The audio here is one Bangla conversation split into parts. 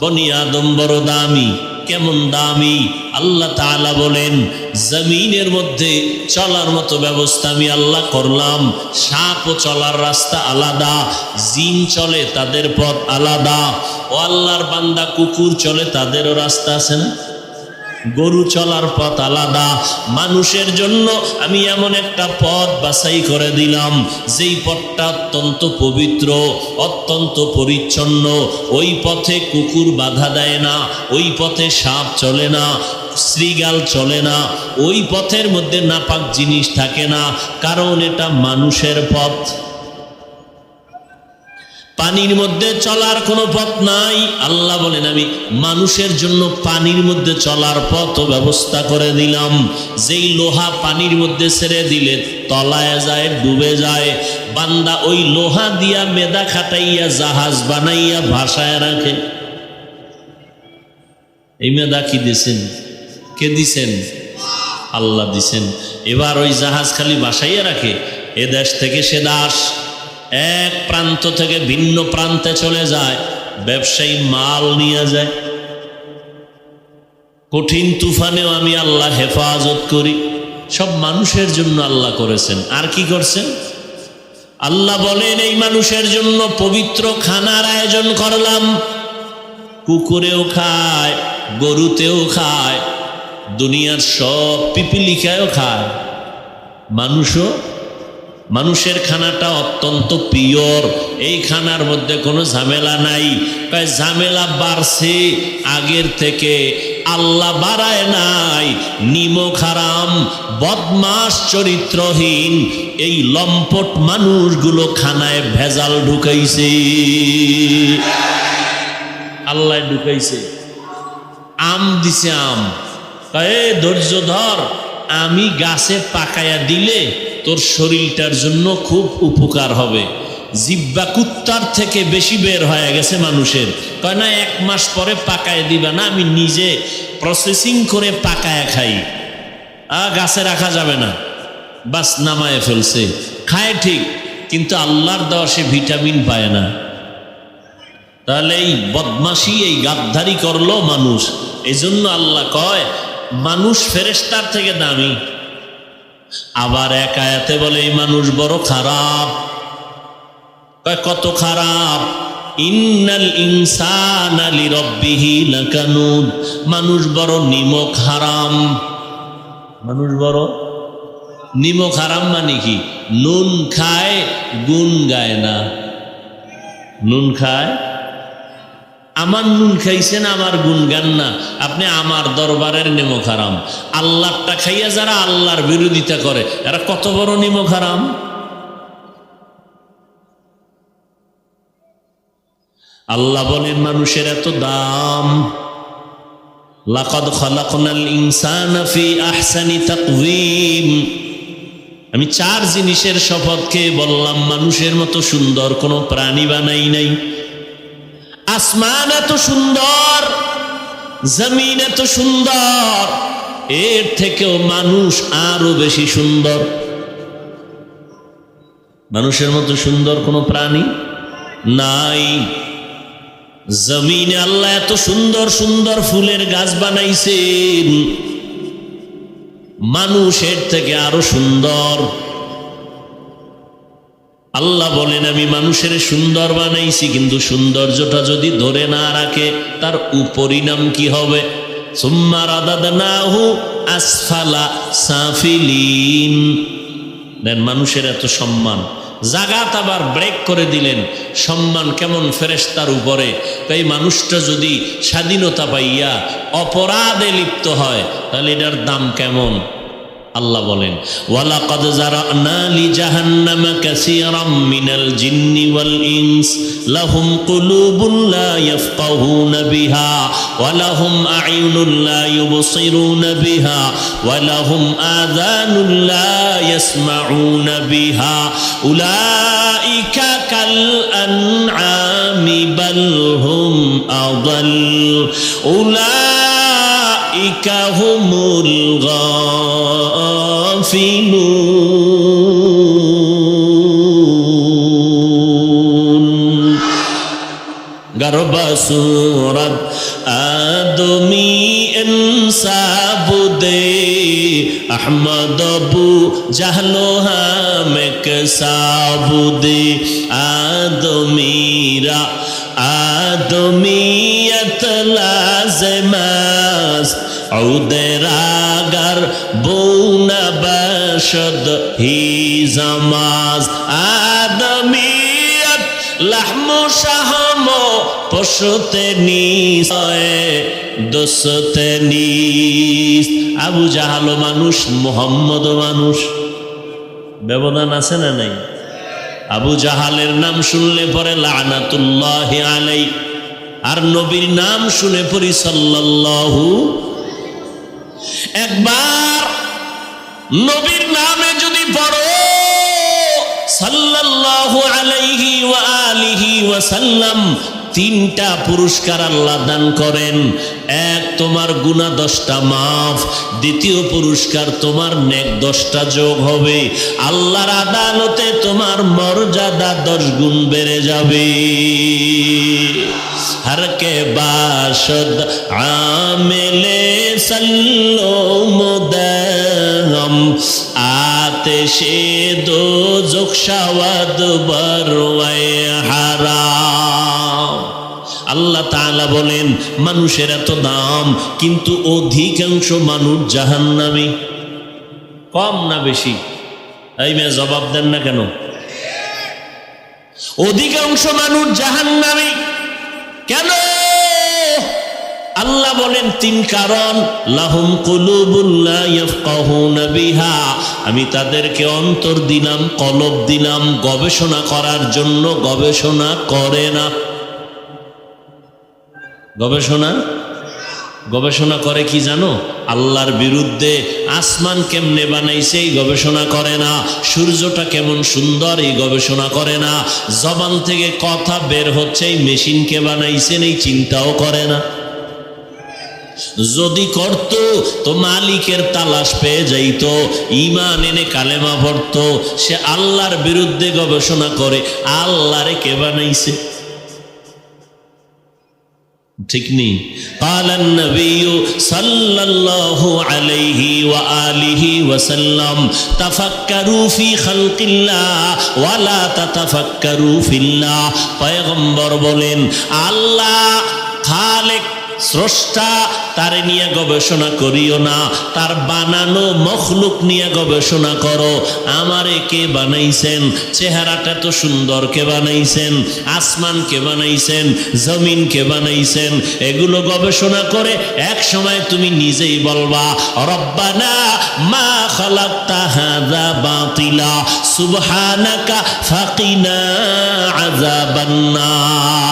বনি আদম বড় দামি, কেমন দামি? আল্লাহ তালা বলেন, জমিনের মধ্যে চলার মতো ব্যবস্থা আমি আল্লাহ করলাম। সাপ ও চলার রাস্তা আলাদা, জিন চলে তাদের পথ আলাদা। ও আল্লাহর বান্দা কুকুর চলে তাদেরও রাস্তা আছে না? গরু চলার পথ আলাদা। মানুষের জন্য আমি এমন একটা পথ বাছাই করে দিলাম। যেই পথটা অত্যন্ত পবিত্র, অত্যন্ত পরিচ্ছন্ন। ওই পথে কুকুর বাধা দেয় না, ওই পথে সাপ চলে না শ্রীগাল চলে না। ওই পথের মধ্যে নাপাক জিনিস থাকে না, কারণ এটা মানুষের পথ। পানির মধ্যে চলার কোনো পথ নাই। আল্লাহ বলেন, আমি মানুষের জন্য পানির মধ্যে চলার পথ ব্যবস্থা করে দিলাম। যেই লোহা পানির মধ্যে ছেড়ে দিলে তলায় যায়, ডুবে যায়। বান্দা ওই লোহা দিয়া মেদা খাটাইয়া, জাহাজ বানাইয়া ভাসায় রাখে। এই মেদা কি দিছেন? কে দিছেন? আল্লাহ দিছেন। এবার ওই জাহাজ খালি বাসাইয়া রাখে। এ দেশ থেকে সে দাস। এক প্রান্ত থেকে ভিন্ন প্রান্তে চলে যায়, ব্যবসায়ী মাল নিয়ে যায়। কঠিন তুফানেও আমি আল্লাহ হেফাজত করি। সব মানুষের জন্য আল্লাহ করেছেন। আর কি করছেন? আল্লাহ বলেন, এই মানুষের জন্য পবিত্র খানার আয়োজন করলাম। কুকুরেও খায়, গরুতেও খায়, দুনিয়ার সব পিপিলিকায়ও খায়। মানুষও মানুষের খানাটা অত্যন্ত পিওর এই খানার মধ্যে কোনো ঝামেলা নাই। কয় ঝামেলা বাড়ছে, আগের থেকে আল্লাহ বাড়ায় নাই। নিমক হারাম বদমাস চরিত্রহীন। এই লম্পট মানুষগুলো খানায় ভেজাল ঢুকাইছে। আল্লাহ ঢুকাইছে। আম দিছে আম। এ ধৈর্য ধর, আমি গাছে পাকায়া দিলে তোর শরীরটার জন্য খুব উপকার হবে। জিব্বা কুত্তার থেকে বেশি বের হয়ে গেছে মানুষের। কয় না, এক মাস পরে পাকায় দিবা না, আমি নিজে প্রসেসিং করে পাকায় খাই। আ গাছে রাখা যাবে না। বাস নামায় ফেলছে। খায় ঠিক, কিন্তু আল্লাহর দেওয়া সে ভিটামিন পায় না। তাহলে এই বদমাসি এই গাদ্দারি করল মানুষ। এই জন্য আল্লাহ কয়, মানুষ ফেরেস্তার থেকে দামি। আবার এক আয়াতে বলে, এই মানুষ বড় খারাপ। কত খারাপ? ইন্নাল ইনসান আলি রব্বিহি লাকানুদ মানুষ বড় নিমক হারাম। মানুষ বড় নিমক হারাম মানে কি? নুন খায়, গুণ গায় না। নুন খায় আমার নুন খাইছেন, আমার গুনগান না। আপনি আমার দরবারের নিমক হারাম আল্লাহটা খাইয়া যারা আল্লাহর বিরোধিতা করে, এরা কত বড় নিমক হারাম আল্লাহ বলেন, মানুষের এত দাম। ইনসানা আমি চার জিনিসের শপথ খেয়ে বললাম, মানুষের মতো সুন্দর কোনো প্রাণী বানাই নাই। আসমান এত সুন্দর, জমিন এত সুন্দর, এর থেকেও মানুষ আরও বেশি সুন্দর। মানুষের মতো সুন্দর কোনো প্রাণী নাই। জমিনে আল্লাহ এত সুন্দর সুন্দর ফুলের গাছ বানাইছেন। মানুষের থেকে আরও সুন্দর। আল্লাহ বলেন, আমি মানুষের সুন্দর বানাইছি, কিন্তু সৌন্দর্যটা যদি ধরে না রাখে, তার উপরিণাম কি হবে? আসফালা সাফিলিন। দেন মানুষের এত সম্মান। জাগাত আবার ব্রেক করে দিলেন, সম্মান কেমন ফেরেস্তার উপরে? তাই মানুষটা যদি স্বাধীনতা পাইয়া অপরাধে লিপ্ত হয়, তাহলে এটার দাম কেমন? আল্লাহ বলেন, ওয়ালাকাদ জারানা লি জাহান্নামা কাসীরাম মিনাল জিন্নি ওয়াল ইনস, লাহুম কুলুবুন লা ইয়াফকাহুনা বিহা, ওয়া লাহুম আ'য়ুনুন লা ইউবসিরুনা বিহা, ওয়া লাহুম আযানুন লা ইয়াসমাউনা বিহা, উলাইকা কাল আনআমি বাল হুম আদাল উলাইকা হুমুল গাফিলুন বসুরত আদমি ইনসাবুদে আহমদ বু জাহলো হামেক সাবুদে আদমিরা আদমিয়ত লাজমাস ওদের আগার বৌনা বাসদ হি জমাজ আদমি লাহমু শাহম পশুতে নিশয়ে দোষতে নিস আবু জাহালো মানুষ, মোহাম্মদ মানুষ। ব্যবধান আছে না নাই? আবু জাহালের নাম শুনলে পরে লানাতুল্লাহ আলাই আর নবীর নাম শুনে পরি সাল্লাল্লাহু একবার নবীর নামে যদি পড়ো, সাল্লাল্লাহু আলাইহি ওয়া আলিহি ওয়া সাল্লাম তিনটা পুরস্কার আল্লাহ দান করেন। এক, তোমার গুণা দশটা মাফ। দ্বিতীয় পুরস্কার, তোমার নেক দশটা যোগ হবে। আল্লাহর আদালতে তোমার মর্যাদা দশ গুণ বেড়ে যাবে। ہر کے باشد عامل سلو مدہم آتش دو زخشاود بروئے حرام আল্লাহ তালা বলেন মানুষের এত দাম কিন্তু অধিকাংশ মানুষ জাহান নামে কম না বেশি এই মেয়ে জবাব দেন না কেন? হ্যাঁ। অধিকাংশ মানুষ জাহান নামে কেন? আল্লাহ বলেন, তিন কারণ। লাহুম বিহা। আমি তাদেরকে অন্তর দিলাম, কলব দিলাম, গবেষণা করার জন্য গবেষণা করে না। গবেষণা গবেষণা করে কি জানো? আল্লাহর বিরুদ্ধে আসমান কেমনে বানাইছে এই গবেষণা করে না। সূর্যটা কেমন সুন্দর এই গবেষণা করে না। জবান থেকে কথা বের হচ্ছে, এই মেশিনকে বানাইছেন এই চিন্তাও করে না। যদি করত, তো মালিকের তালাশ পেয়ে যাইত ইমান এনে কালেমা পড়ত, সে আল্লাহর বিরুদ্ধে গবেষণা করে, আল্লাহরে কে বানাইছে? ঠিক নেই। কালান নবীয় সাল্লাল্লাহু আলাইহি ওয়া আলিহি ওয়াসাল্লাম, তাফাক্কারু ফি খালকিল্লাহ ওয়া লা তাতাফাক্কারু ফিল্লাহ। পয়গম্বর বলেন, আল্লাহ খালেক স্রষ্টা তারে নিয়ে গবেষণা করিও না, তার বানানো মখলুক নিয়ে গবেষণা করো। আমারে কে বানাইছেন? চেহারাটা তো সুন্দর কে বানাইছেন? আসমান কে বানাইছেন? জমিন কে বানাইছেন? এগুলো গবেষণা করে এক সময় তুমি নিজেই বলবা, রব্বানা মা খালাকতা হাযা বাতিলা, সুবহানাকা ফাকিনা আযাবান নার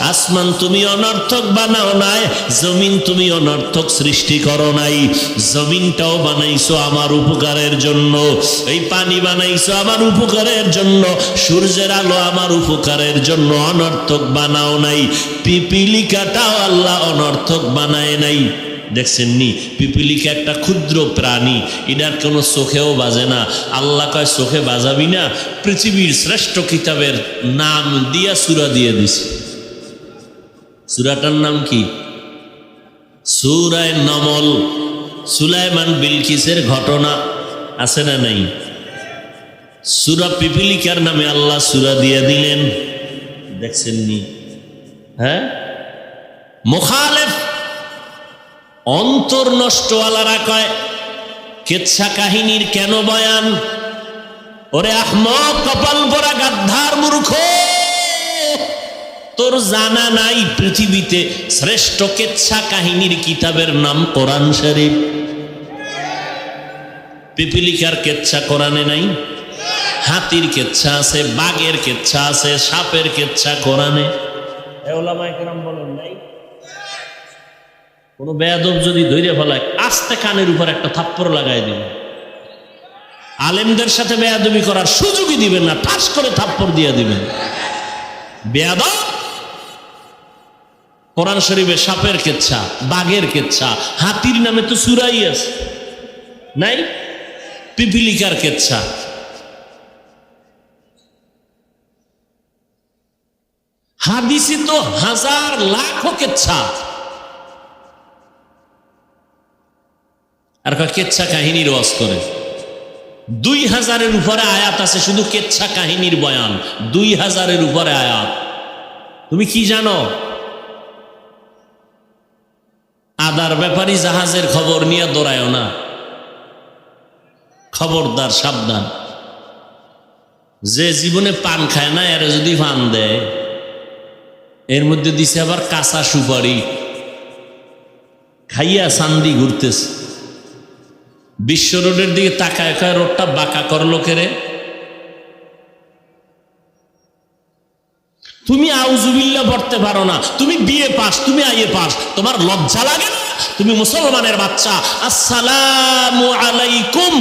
আসমান তুমি অনর্থক বানাও নাই, জমিন তুমি অনর্থক সৃষ্টি করো নাই। জমিনটাও বানাইছো আমার উপকারের জন্য। এই পানি বানাইছো আমার উপকারের জন্য। সূর্যের আলো আমার উপকারের জন্য। অনর্থক বানাও নাই। পিপিলিকাটাও আল্লাহ অনর্থক বানায় নাই। দেখছেন নি? পিপিলিকা একটা ক্ষুদ্র প্রাণী। এটার কোনো চোখেও বাজে না। আল্লাহ কয়, চোখে বাজাবি না? পৃথিবীর শ্রেষ্ঠ কিতাবের নাম দিয়া সুরা দিয়ে দিছে। সুরাটার নাম কি? সুরায় নমল, সুলাইমান বিলকিসের ঘটনা আছে না নাই? সুরা পিপিলিকার নামে আল্লাহ সুরা দিয়ে দিলেন। দেখছেন নি হ্যাঁ? মোখালেফ অন্তর নষ্টওয়ালারা কয়, কেচ্ছা কাহিনীর কেন বয়ান? ওরে আহমদ, কপাল পরা গাদ্ধার মূর্খ! তোর জানা নাই পৃথিবীতে শ্রেষ্ঠ কেচ্ছা কাহিনীর কিতাবের নাম কোরআন শরীফ? পিপিলিকার কেচ্ছা কোরআনে নাই? হাতির কেচ্ছা আছে, বাঘের কেচ্ছা আছে, সাপের কেচ্ছা কোরআনে? কোন বেয়াদব যদি ধৈর্য ফেলায়, আস্তে কানের উপর একটা থাপ্পড় লাগাই দিল আলেমদের সাথে বেয়াদবি করার সুযোগই দিবেন না, ঠাস করে থাপ্পড় দিয়ে দিবেন। বেয়াদব কোরআন শরীফে সাপের কেচ্ছা, বাঘের কেচ্ছা, হাতির নামে তো সুরাই আছে। নাই? পিপিলিকার কেচ্ছা। হাদিসি তো হাজার লাখ কেচ্ছা। আর কেচ্ছা কাহিনীর ওয়াজ করে। দুই হাজারের উপরে আয়াত আছে, শুধু কেচ্ছা কাহিনীর বয়ান। দুই হাজারের উপরে আয়াত। তুমি কি জানো? আদার ব্যাপারী জাহাজের খবর নিয়ে দৌড়ায় না। খবরদার সাবধান। যে জীবনে পান খায় না, এরা যদি পান দেয়, এর মধ্যে দিছে আবার কাঁচা সুপারি। খাইয়া সান্দি ঘুরতেছে। বিশ্ব রোডের দিকে তাকায় কয় রোডটা বাঁকা করল কেরে তুমি আউজুবিল্লা পড়তে পারো না। তুমি বিয়ে পাস, তুমি আইয়ে পাস। তোমার লজ্জা লাগে না? তুমি মুসলমানের বাচ্চা। আসসালামু আলাইকুম।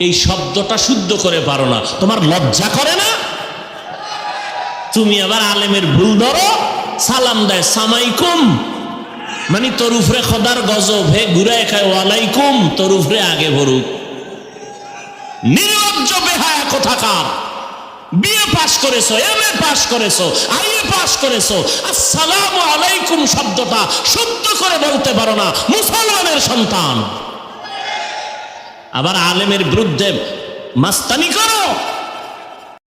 এই শব্দটা শুদ্ধ করে পারো না। তোমার লজ্জা করে না? তুমি আবার আলেমের ভুল ধরো। সালাম দেয় সামাইকুম মানে তোর উফরে খদার গজব। হে ঘুরায় খায়, ওয়ালাইকুম। তোর উফরে আগে ভরুক নির্লজ্জ বেহায়া কোথাকার? বিয়ে পাশ করেছ এম এ পাশ করেছ আইএ পাশ করেছ। আসসালামু আলাইকুম শব্দটা শুদ্ধ করে বলতে পারো না, মুসলমানের সন্তান। আবার আলেমের বিরুদ্ধে মাস্তানি করো।